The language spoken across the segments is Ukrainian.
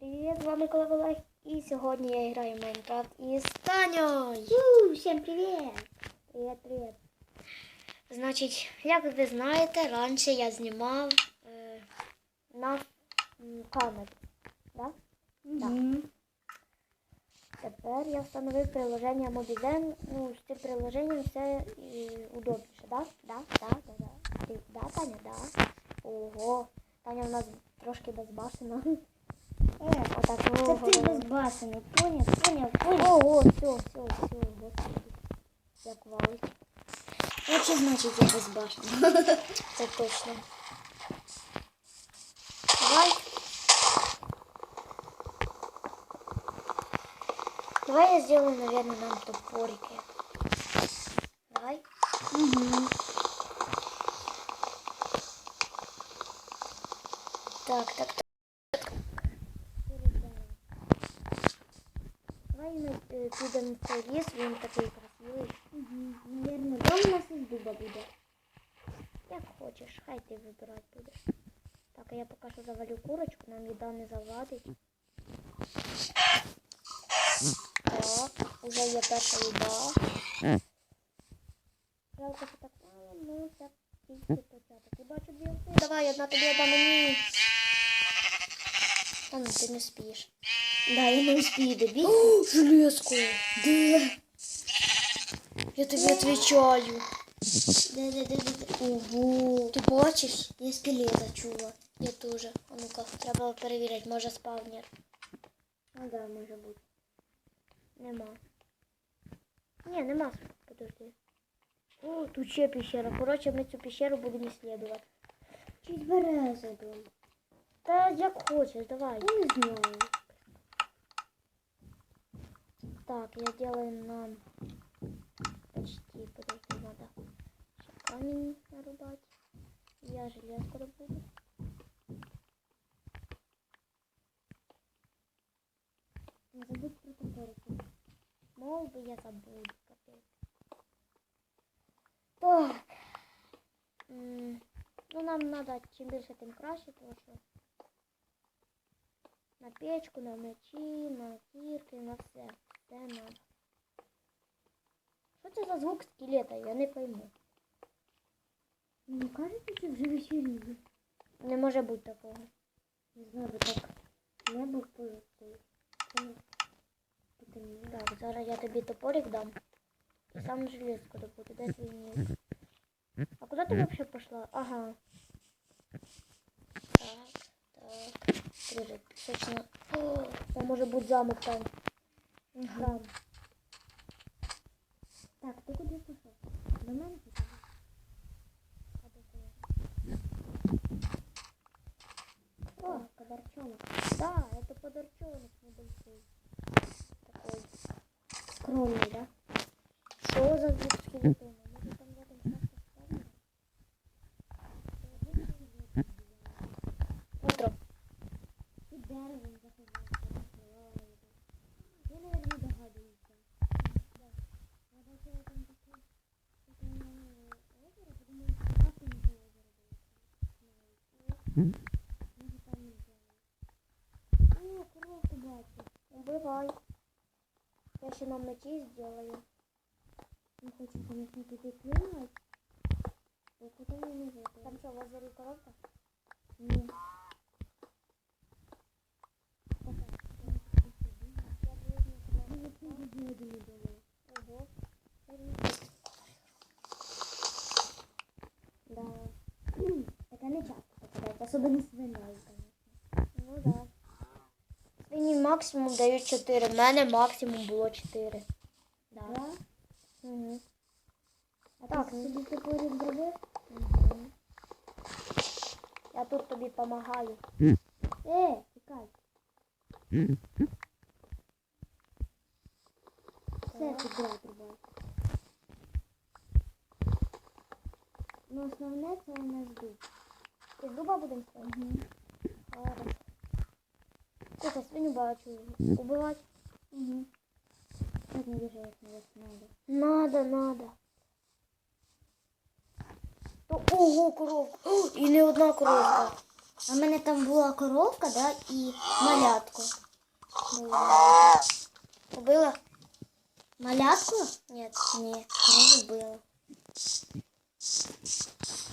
Привіт, з вами Колега Олег. І сьогодні я граю в Майнкрафт із Танею. У, всем привет! Привіт, привіт. Значить, як ви знаєте, раніше я знімав е, на камеру. Да? Мгм. Тепер я встановив приложення Mobizen. Ну, з цим приложеннем все е, удобніше, да? Да, да, да, да. Ти, да, Таня, да. Ого. Таня в нас трошки безбашена. Е, Отак. це ти безбашений, поняв, поняв, поняв. Ого, все, все, все, господи. Як валить. Що значить я безбашений? Це точно. Давай. Давай я сделаю, наверное, нам топорики. Давай. Угу. Так, так, так. Е, підемо цей ліс, він такий красивий. Угу. Наверно, дом у нас із дуба буде. Як хочеш, хай ти вибирати будеш. Так, а я поки що завалю курочку, нам їда не завадить. Так, уже є перша їда. Жалко, що так мало, ну це тільки початок. Я бачу дві. Давай, одна тобі, одна мені. Та ну ти не спієш. Да, я не успію добити. О, железку! Де? Я тобі відповідаю. Де, де, де, де, де. Ого. Ти бачиш? Я скелета чула. Я теж. А ну-ка, треба перевірити, може спавнер. Ну да, може бути. Нема. Ні, нема. Подожди. О, тут ще пещера. Коротше, ми цю пещеру будемо исследувати. Чуть береза дом. Та як хочеш, давай. Я не знаю. Так, я делаю нам почти, подожди, надо ще камень нарубать. Я железку добуду. Не забудь про топорики. Мол би я забуду, капець. Так. М, Ну, нам надо чим більше, тим краще, тому що на печку, на мечі, на кірки, на все. Надо. Що це за звук скелета? Я не пойму. Мені кажеться, що вже вечеріє. Не може бути такого. Не знаю, бо так небо. Потемніло. Так, зараз я тобі топорик дам. І сам железку добуду. Де твій ніж? А куди ти взагалі пішла? Ага. Так, так. Друже, точно. О, там може бути замок там. Храм. Так, ти куди пішов? До мене? О, кадарчонок. Да, это подарчонок небольшой. Такой. Скромний, да? Я ще нам сделаю. Ми хочемо, звісно, туди плинувати. Бо куди ми не вийдемо. Там что, в озере коровка? Ні. Ого. Да. Таке не часто попадається, особливо свиною, звісно. Ну да. Свині максимум дають 4. В мене максимум було 4. Да. Да? Угу. А Так, ти собі топорик зробив? Угу. Я тут тобі допомагаю. Е, чекай. Все підряд рубай. Ну, основне це у нас дуб. Ти з дуба будемо ставити? Угу. Хорошо. Слухай, свиню бачу. Убивати? Угу. Так не на надо. Надо, надо. Ого, коровка. І не одна коровка. А в мене там була коровка, да, і малятко. Убила? Малятку? Ні. Ні, корову вбила.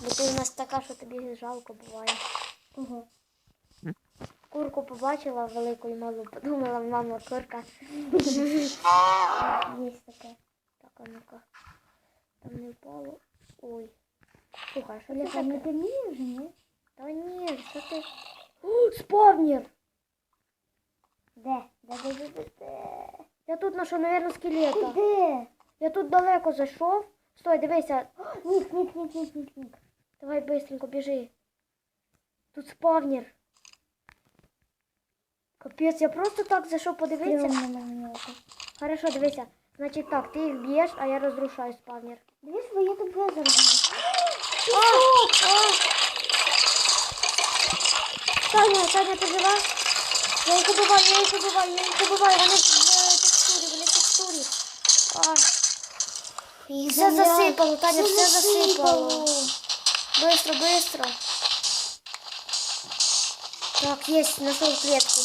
Бо ти у нас така, що тобі жалко буває. Кого? Курку побачила велику і малу, подумала, мама, курка. Є таке. Так, а ну-ка. Там не впало. Ой. Слухай, що це не темніє вже, ні? Та ні, що ти? О, спавнір! Де? Де, де, де, де, де? Я тут знайшов, мабуть, скелета. Куди? Я тут далеко зайшов. Стой, дивися. Ник, ник, ник, ник, ник, ник. Давай быстренько біжи. Тут спавнір. Капець, я просто так зайшов подивитися. Хорошо, дивися. Значить так, ти їх б'єш, а я розрушаю спавнір. Дивись, бо я тебе зараз. Таня, Таня, ти жива? Я їх убиваю, я їх убиваю, я їх убиваю. Вони в е, текстурі, вони в текстурі. Все засипало, Таня, Все все засипало. Быстро, быстро. Так, есть, нашел клетку.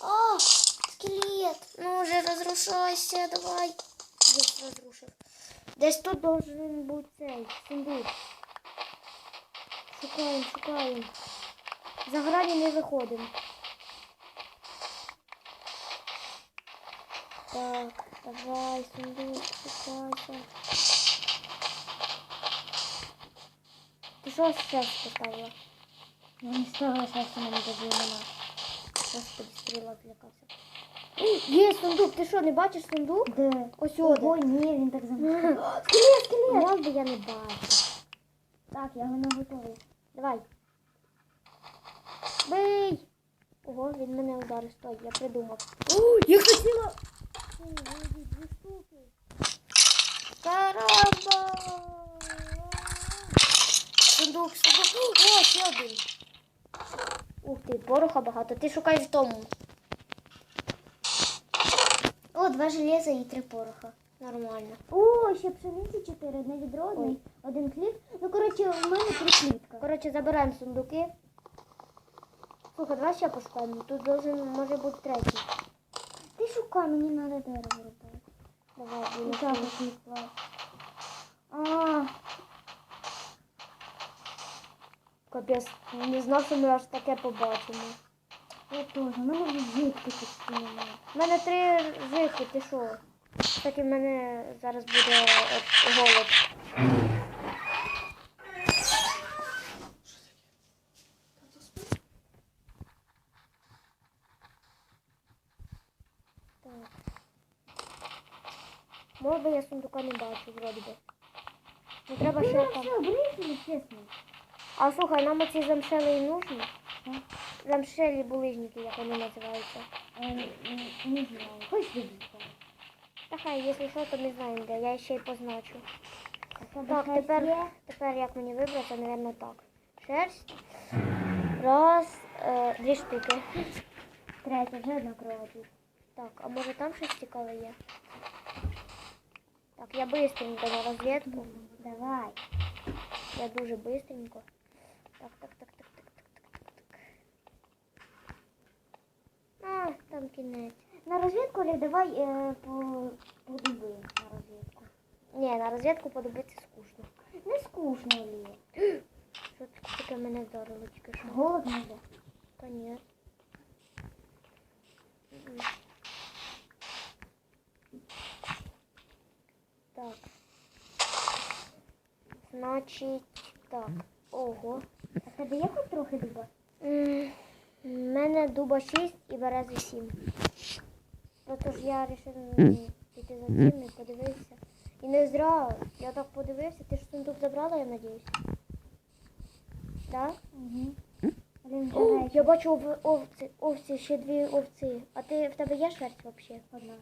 А, скелет. Ну уже разрушайся, давай. Есть, разрушил. Десь тут должен бути цей сундук. Шукаємо, шукаємо. За грані не виходимо. Так, давай, сундук, шукайся. Ти що ще поставила? Я не зараз у мене нема. Господи, стріла злякався. Є сундук, ти що, не бачиш сундук? Де? Ось один. ні, він так замовив. Скелет, скелет. Мав би я не бачу. Так, я його не готовий. Давай. Бий! Ого, він мене ударив. Стой, я придумав. О, я хотіла. Ой, ой, дві штуки. Карamba! Сундук, сундук. О, ще один. Пороха багато. Ти шукаєш в тому. О, два железа і три пороха. Нормально. О, ще пшениці чотири, одне відро, один, один кліп. Ну, коротше, у мене три клітка. Коротше, забираємо сундуки. Слухай, давай ще пошукаємо. Тут должен, може бути третій. Ти шукай, мені треба дерево робити. Давай, клас. А, Капець, не знав, що ми аж таке побачимо. я теж. У мене вже житки немає. У мене три жихи, ти що? Кстати, в мене зараз буде от, голод. Так. Може я сундука не бачу, вроді би. Ну треба ще там. все, бери, чесно. А слухай, нам оці замшели і нужні? Замшелі булижники, як вони називаються. Е, Не знаю. Хоч вибіжка. Та хай, якщо що, то ми знаємо де. Я ще й позначу. Так, Так, тепер, тепер як мені вибрати, напевно, так. Шерсть. Раз, е, дві штуки. Третя, вже одна кровати. Так, а може там щось цікаве є? Так, я быстренько на розвідку. Давай. Я дуже быстренько. Так, так, так, так, так, так, так, так. А, там кінець. На розвідку Олег, давай е, по, подиви на розвідку. Ні, на розвідку подобиться скучно. Не скучно, Олег. Що це таке мене вдарило тільки що? Голод не йде. Та ні. Так. Значить, так. Ого. А в тебе є хоч трохи дуба? У мене дуба 6 і берези 7. Просто ж я вирішив піти за цим і подивився. І не зря, я так подивився, ти ж сундук забрала, я надіюсь. Так? Угу. О, я бачу ов- овці, овці, ще дві овці. А ти в тебе є шерсть взагалі? Одна.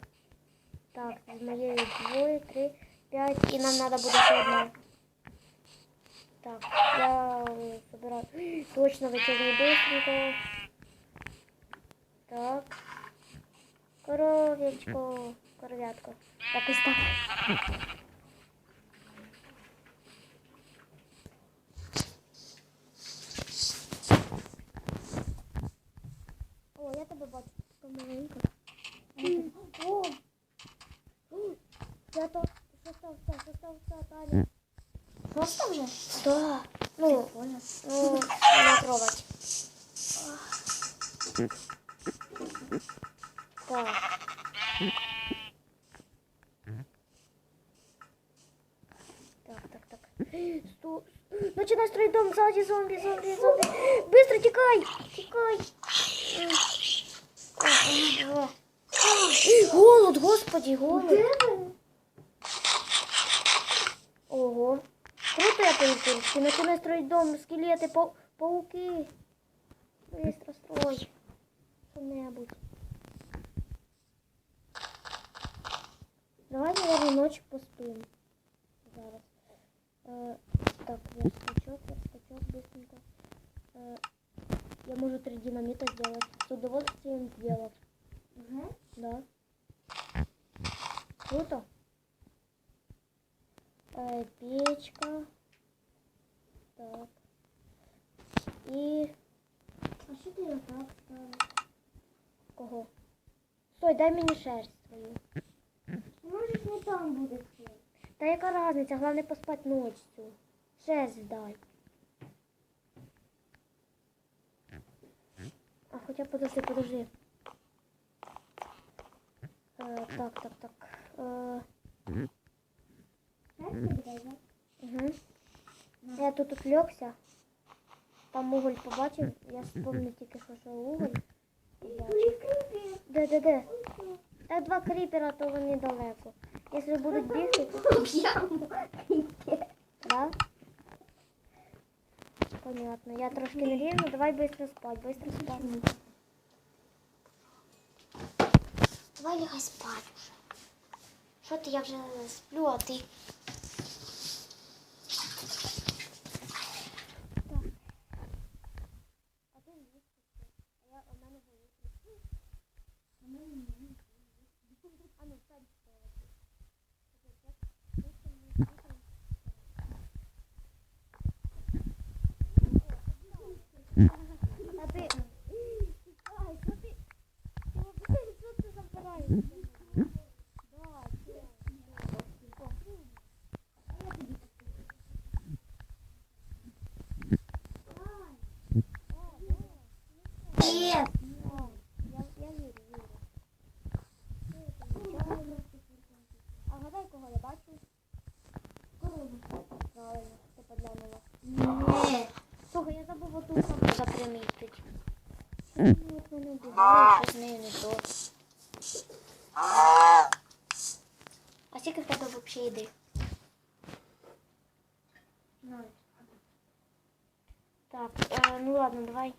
Так, з моєї двоє, три, п'ять, і нам треба буде ще одна. Так, я собираю. Точно вечерний быстренько. Так. Коров'ячко, коров'ятко. Так, и так. О, я тебе бачу помаленько. О! О! Я то... Що став, що став, що став, Таня? Просто вже? Да. Ну, Прикольно. ну, на кровать. Так. Так, так, так. Сто... Начинай строить дом сзади, зомби, зомби, зомби. Быстро текай, текай. Голод, господи, голод. Ого. Полетел. Начинай строить дом, скелеты, пау- пауки. Быстро строй. Что-нибудь. Давай, наверное, ночь поспим. Зараз. Е, так, верстачок, верстачок, быстренько. Е, я могу три динамита сделать. С удовольствием сделать. Угу. Да. Круто. Э, печка. Так. И А що ти отак ставиш? кого? Стой, дай мені шерсть свою. Можеш не там буде це. Та яка разниця? Головне поспати ночью. Шерсть дай. А хоча подожди, подожди. Е, так, так, так. Е? Угу. Я тут отвлекся. Там уголь побачив. Я вспомнив тільки що, що уголь. Де, де, де? Так два кріпера, то вони далеко. Якщо будуть бігти, то да? Понятно. Я трошки не рівно, давай быстро спать, быстро спать. Давай лягай спать уже. Що ти, я вже сплю, а ти. А ти не А я у мене буде. А мене немає. А ну, встань. А ти... Ай, що ти... Ти взагалі, що ти забираєшся? Да, це... Ні. Я, я вірю, вірю. А гадай, кого я бачу? Корову. Правильно, ти подлянула. Ні. Слухай, я забув оту саму запримітить. Ну, от мене бігає, щось з нею не то. А скільки в тебе взагалі йди? Ноль. Так, е, ну ладно, давай.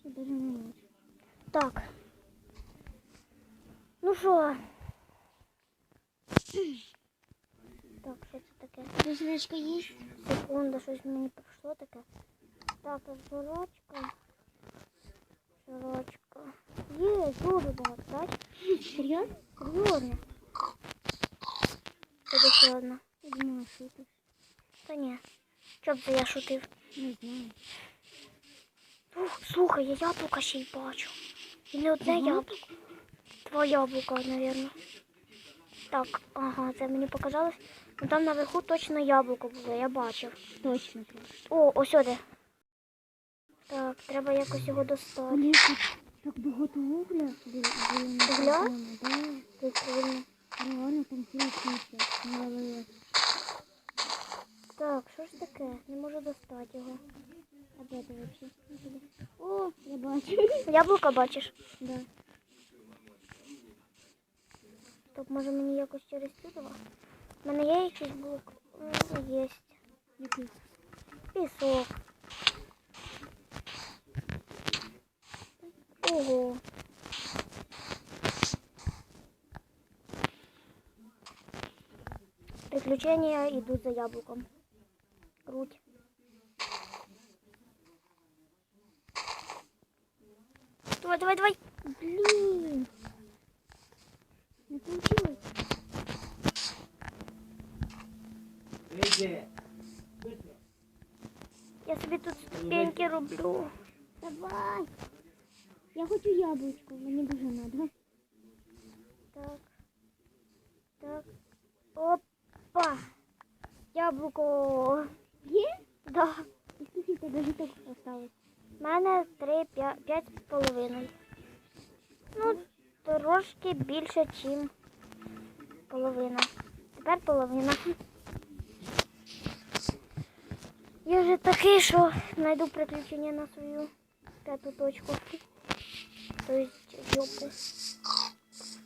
Ще даже не можу. Так. Ну що? Так, що це жрачка їсть? Секунда, щось мені прийшло таке. Так, жирочка. Жирочка. Є, дуже багато, бачиш? Серйозно? Серйозно. Це ще одна. Я думала, шутиш. Та ні. Що б це я шутив? Не знаю. Ух, слухай, я яблука ще й бачу. І не одне Ага. яблуко. Два яблука, мабуть. Так, ага, це мені показалось. Там наверху точно яблуко було, я бачив. Точно. О, ось сюди. Так, треба якось його достати. Блін, так багато угля Угля? Прикольно. Реально там. Навалилась. Так, що ж таке? Не можу достати його. А де ти вообще? О, я бачу. Яблука бачиш? Да. Так, може мені якось через сюди? У мене є якийсь блок? М, Є. Який? Пісок. Ого. Приключения идут за яблоком. Круть. Давай, давай, давай. Блін. Не получилось. Я собі тут ступеньки роблю. Давай. Я хочу яблучко, мені дуже надо. Так. Так. Опа! Яблуко. Є? Да. І скільки тебе житок осталось? У мене три, п'я- п'ять з половиною. Ну, трошки більше, ніж половина. Тепер половина. Я вже такий, що знайду приключення на свою п'яту точку. Тобто жопу.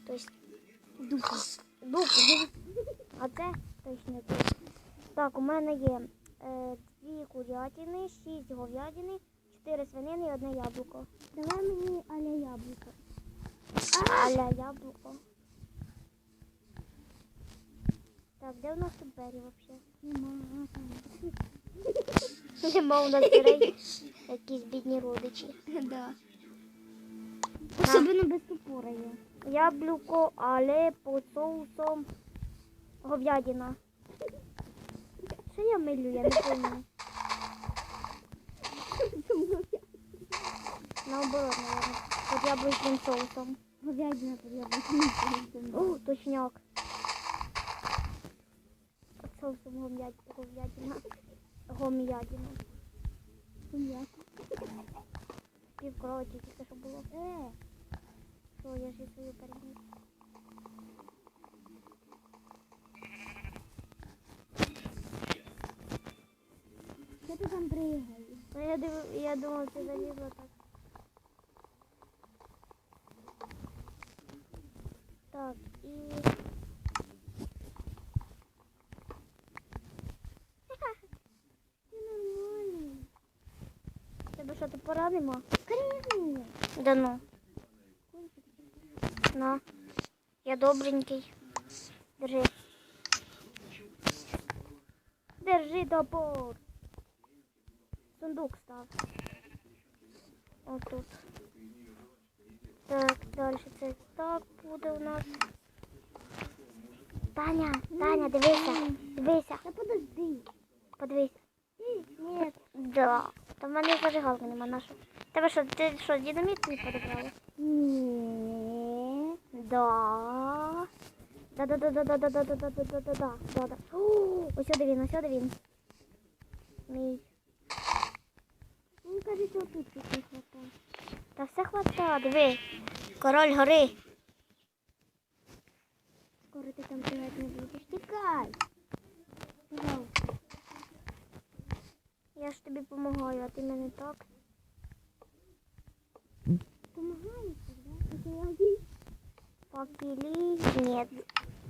Тобто Духа. дупу. А це точно тут. Так, у мене є е, дві курятини, шість говядини, чотири свинини і одне яблуко. Давай мені аля яблуко. Аля яблуко. Так, де у нас тут двері взагалі? Нема, а там. Нема у нас дверей. Якісь бідні родичі. Да. Особливо без топора є. Яблуко, але по соусом говядина. Що я милю, я не пойму. Наоборот, наверное. Под яблучним соусом. Говядина под яблуком. О, точняк. Под соусом говядина. Говядина. Гом'ядина. Пів кроваті тільки що було. Е, Що, я ж і свою переміг. що ти там пригаєш? Ну, я, див... я думав, ти залізла. Так, і... Ти нормальний. Тебе що, топора нема? Да ну. На. Я добренький. Держи. Держи топор. Сундук став. Отут. Так, далі це так буде у нас. Таня, Таня, дивися, дивися, Та подожди. подивись. Ні. Да. Та в мене зажигалки нема наша. Тебе що, ти що, динаміт не подобрала? Ні. Да. Да, да, да, да, да, да, да, да, да, да, да, да, да, да, да. Ось сюди він, ось сюди він. Мій. Мені кажеться, отут щось не хватає. Та все хвата, диви. Король гори. Скоро ти там пригати не будеш. Тікай. Пожалуйста. Я ж тобі допомагаю, а ти мене так. Помагаєш. Попілі. Ні.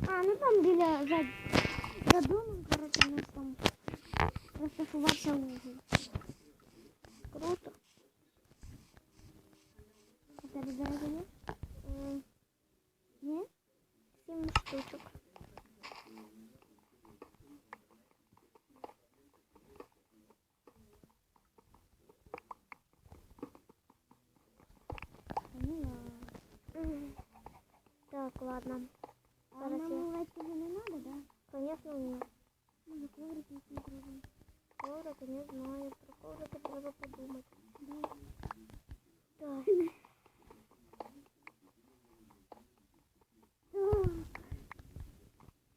А, ну там біля за, за домом, коротше, у нас там розташувався угол. Круто. У тебе зараз є? М, Ні? Сім штучок. Поняла. М. Так, ладно. А Зараз нам я- тебе не надо, да? Конечно, ні. Ну, коврик не зробимо. Коврики не знаю. Про коврики треба подумати. Да. Так.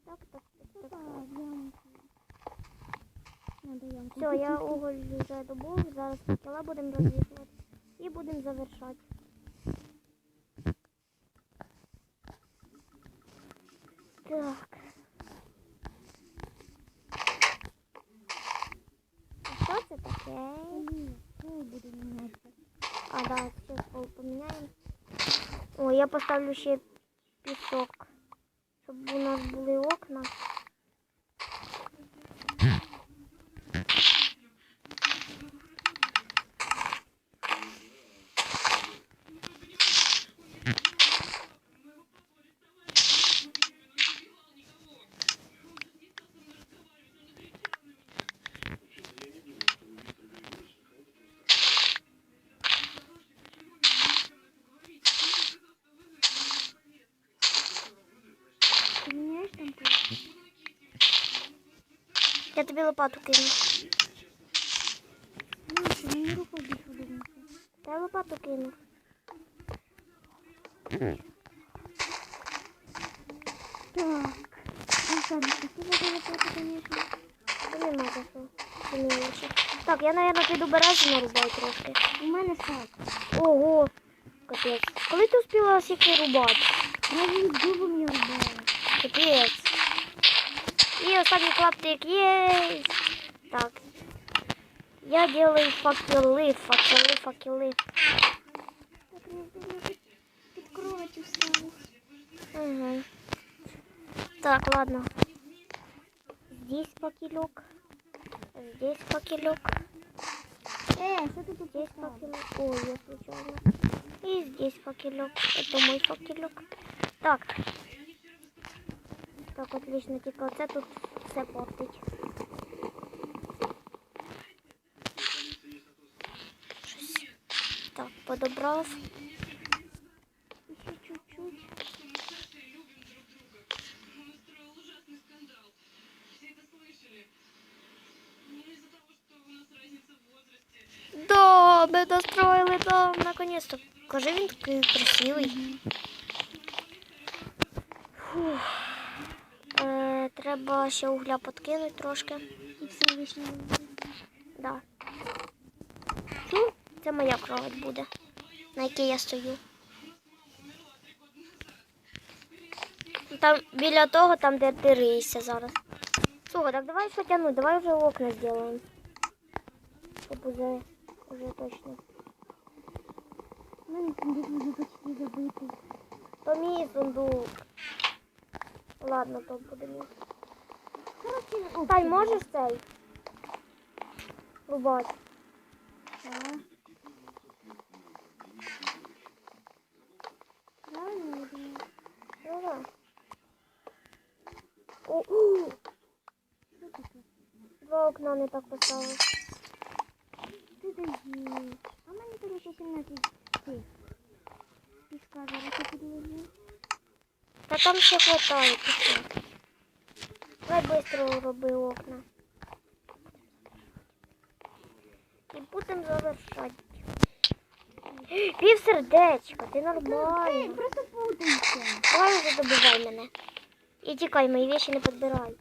Так, так, так, так. Все, я уголь вже добув, зараз факела будемо розвішувати і будемо завершати. Так. Что это такое? Буду меняться. А, да, сейчас пол поменяем. О, я поставлю еще песок, чтобы у нас были Я тобі лопату кину. Та лопату кину. Так. Блин, надо Так, я, наверное, піду березу нарубаю трошки. У мене сад. Ого, капець. Коли ти успіла сіки рубати? Я він дубом я рубала. Капець. І останній клаптик є. Так. Я делаю факели, факели, факели. Так, я зроблю під, під кроватю вставив. Угу. Так, ладно. Здесь факелек. Здесь факелек. Е, що ти тут Здесь поставив? факелек. Ой, я случайно. И здесь факелек. Это мой факелек. Так. Так, отлично. Тільки оце тут все портить. Так, подобрав. Ще чуть-чуть. Да, ми достроїли дом, наконец-то. Кажи, він такий красивий. Фух. Треба ще угля подкинути трошки. І все вийшло. Да. Ну, це моя кровать буде, на якій я стою. Там біля того, там, де ти риєшся зараз. Слухай, так давай що давай вже окна зробимо. Щоб уже, уже точно. У мене сундук вже почти забитий. То мій сундук. Ладно, то буде мій. О, можеш цей? Рубати. О, тут? два окна не так поставив. Ти даєш. А в мене, коротше, 17 цих. Піска зараз підложу. Та там ще хватає. Давай швидко роби окна. І будемо завершати. Пів сердечка, ти нормально. просто путайся. Давай вже добивай мене. І тікай, мої вещи не підбирай.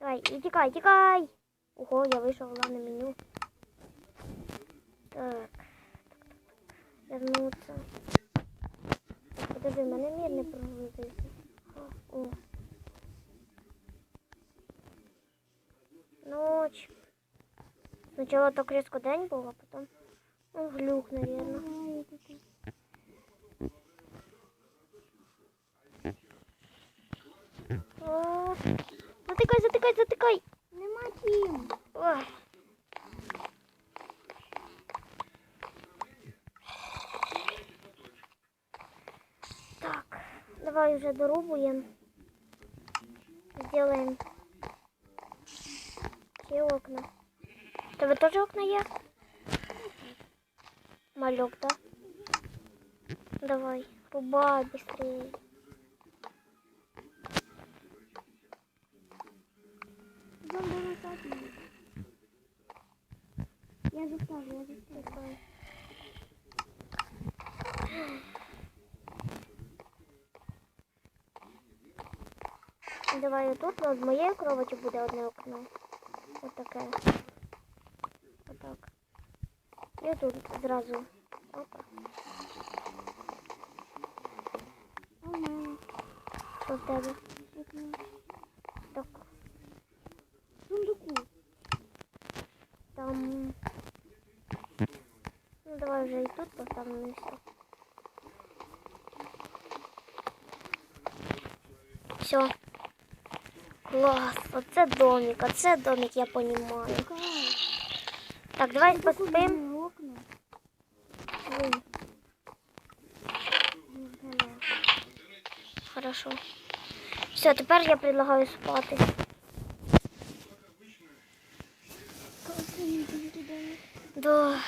Давай, і тікай, тікай. Ого, я вийшов в главне меню. Так. Вернуться. Подожди, мене мір не прогрузився. О. Сначала так резко день був, а потом ну, глюк, наверное. О, затикай, затикай, затикай. Нема. Ой. Так, давай уже дорубуем. Теж окна є? Малюк, да? Давай, рубай быстрее. Я заставлю, я заставлю. Давай отут над моєю кроватю буде одне окно. Отаке. Отак. І тут зразу. Опа. А в мене Що в тебе? вікно. Так. В сундуку. Там. Ну давай вже і тут поставимо і все. Все. Клас, оце домик, оце домик, я понимаю. Чекай. Так, давай Тут у поспим. Хорошо. Все, тепер я предлагаю спати. Да.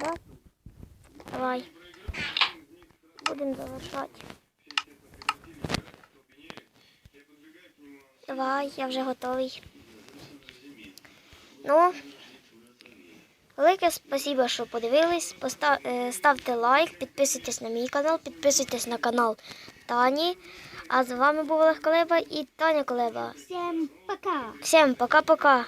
Да? Давай. Будемо завершати. Давай, я вже готовий. Ну, велике спасибо, що подивились. Постав, е, ставте лайк, підписуйтесь на мій канал, підписуйтесь на канал Тані. А з вами був Олег Колеба і Таня Колеба. Всім пока! Всім пока-пока.